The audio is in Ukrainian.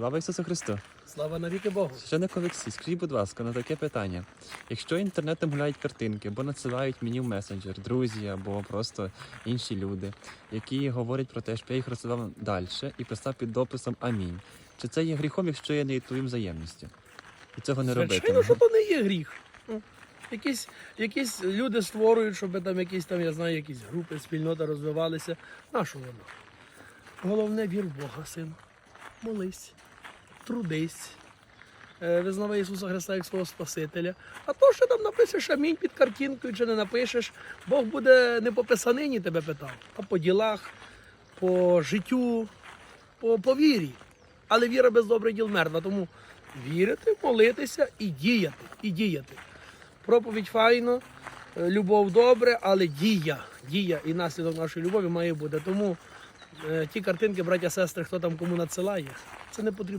Слава Ісусу Христу! Слава навіки Богу. Священник Олексій, скажіть, будь ласка, на таке питання. Якщо інтернетом гуляють картинки, або надсилають мені в месенджер, друзі або просто інші люди, які говорять про те, що я їх розсилав далі і писав під дописом Амінь. Чи це є гріхом, якщо я не відповім взаємності? І цього не робити. Звичайно, що то не є гріх. Якісь, якісь люди створюють, щоб там якісь там, я знаю, якісь групи, спільнота розвивалися. На що воно? Головне вір в Бога, син. Молись, трудись. е, Визнавай Ісуса Христа як свого Спасителя. А то, що там напишеш амінь під картинкою чи не напишеш, Бог буде не по писанині тебе питав, а по ділах, по життю, по, по вірі. Але віра без добрих діл мертва. Тому вірити, молитися і діяти. І діяти. Проповідь файно, е, любов добре, але дія, дія і наслідок нашої любові має бути. Тому е, ті картинки, браття, сестри, хто там кому надсилає, це не потрібно.